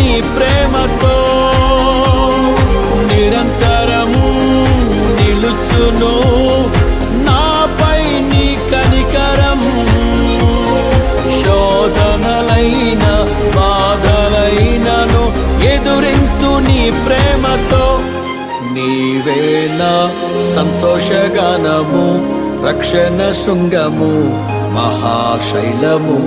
నీ ప్రేమతో నిరంతరము నిలుచును. నాపై నీ కనికరం శోధనలైన బాధలైనను ఎదురింతు నీ ప్రేమతో నీవే సంతోషగానము రక్షణ శృంగము మహాశైలము.